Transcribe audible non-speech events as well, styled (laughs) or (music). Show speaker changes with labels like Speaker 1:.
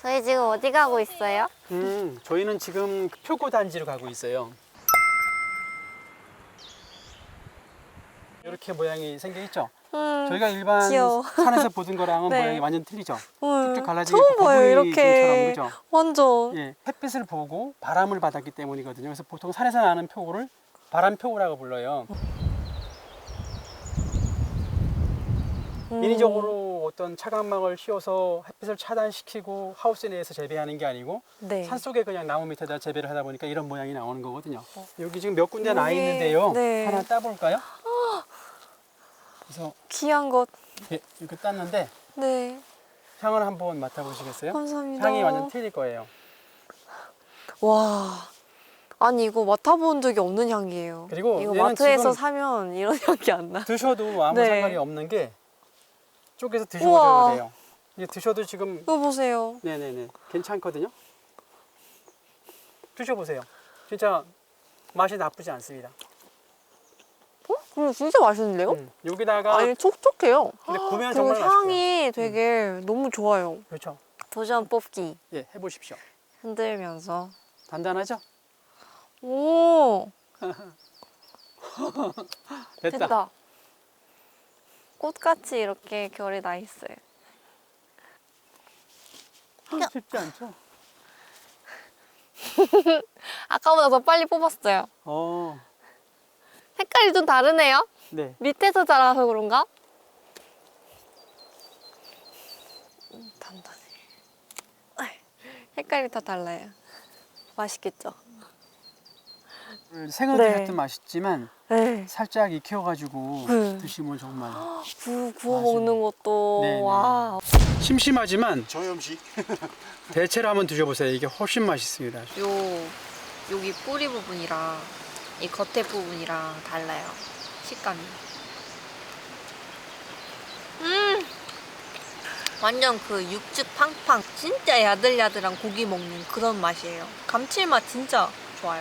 Speaker 1: 저희 지금 어디 가고 있어요?
Speaker 2: 음, 저희는 지금 표고 단지로 가고 있어요. 이렇게 모양이 생겨 있죠.
Speaker 1: 음,
Speaker 2: 저희가 일반
Speaker 1: 귀여워.
Speaker 2: 산에서 보던 거랑은 (laughs)
Speaker 1: 네.
Speaker 2: 모양이 완전 틀리죠.
Speaker 1: 음,
Speaker 2: 쭉쭉 갈라지게
Speaker 1: 처음
Speaker 2: 버블이
Speaker 1: 이렇게
Speaker 2: 그죠?
Speaker 1: 완전
Speaker 2: 예, 햇빛을 보고 바람을 받았기 때문이거든요. 그래서 보통 산에서 나는 표고를 바람 표고라고 불러요.
Speaker 1: 음.
Speaker 2: 인위적으로 어떤 차광막을 씌워서 햇빛을 차단시키고 하우스 내에서 재배하는 게 아니고
Speaker 1: 네.
Speaker 2: 산 속에 그냥 나무 밑에다 재배를 하다 보니까 이런 모양이 나오는 거거든요. 여기 지금 몇 군데 나
Speaker 1: 여기,
Speaker 2: 있는데요.
Speaker 1: 네.
Speaker 2: 하나 따볼까요? (gasps) 그래서
Speaker 1: 귀한 것.
Speaker 2: 예, 이렇게 땄는데
Speaker 1: 네.
Speaker 2: 향을 한번 맡아보시겠어요?
Speaker 1: 감사합니다.
Speaker 2: 향이 완전 틀릴 거예요.
Speaker 1: 와. 아니 이거 맡아본 적이 없는 향이에요.
Speaker 2: 그리고
Speaker 1: 이거
Speaker 2: 얘는
Speaker 1: 마트에서
Speaker 2: 지금
Speaker 1: 사면 이런 (laughs) 향이 안 나.
Speaker 2: 드셔도 아무
Speaker 1: 네.
Speaker 2: 상관이 없는 게 쪼개서
Speaker 1: 우와.
Speaker 2: 드셔보셔야 돼요. 이게 드셔도 지금
Speaker 1: 이거 보세요.
Speaker 2: 네네네 괜찮거든요. 드셔보세요. 진짜 맛이 나쁘지 않습니다.
Speaker 1: 어? 근데 진짜 맛있는데요?
Speaker 2: 음, 여기다가
Speaker 1: 아니 촉촉해요.
Speaker 2: 근데 구우면
Speaker 1: 그리고
Speaker 2: 정말
Speaker 1: 향이 되게 너무 좋아요.
Speaker 2: 그렇죠.
Speaker 1: 도전 뽑기.
Speaker 2: 예, 해보십시오.
Speaker 1: 흔들면서.
Speaker 2: 단단하죠?
Speaker 1: 오. (laughs)
Speaker 2: 됐다.
Speaker 1: 됐다. 꽃같이 이렇게 결이 나 있어요.
Speaker 2: 아, 쉽지 않죠? (laughs)
Speaker 1: 아까보다 더 빨리 뽑았어요.
Speaker 2: 어,
Speaker 1: 색깔이 좀 다르네요.
Speaker 2: 네.
Speaker 1: 밑에서 자라서 그런가? 음, 단단해. 색깔이 다 달라요. 맛있겠죠?
Speaker 2: 생으로
Speaker 1: 네.
Speaker 2: 드셔도 맛있지만
Speaker 1: 네.
Speaker 2: 살짝 익혀가지고
Speaker 1: 네.
Speaker 2: 드시면 정말
Speaker 1: 구, 구워
Speaker 2: 맞아요.
Speaker 1: 먹는 것도
Speaker 2: 네, 네.
Speaker 1: 와.
Speaker 2: 심심하지만
Speaker 3: 저염식 (laughs)
Speaker 2: 대체로 한번 드셔보세요. 이게 훨씬 맛있습니다.
Speaker 1: 요 여기 뿌리 부분이랑 이 겉에 부분이랑 달라요. 식감이. 음. 완전 그 육즙 팡팡 진짜 야들야들한 고기 먹는 그런 맛이에요. 감칠맛 진짜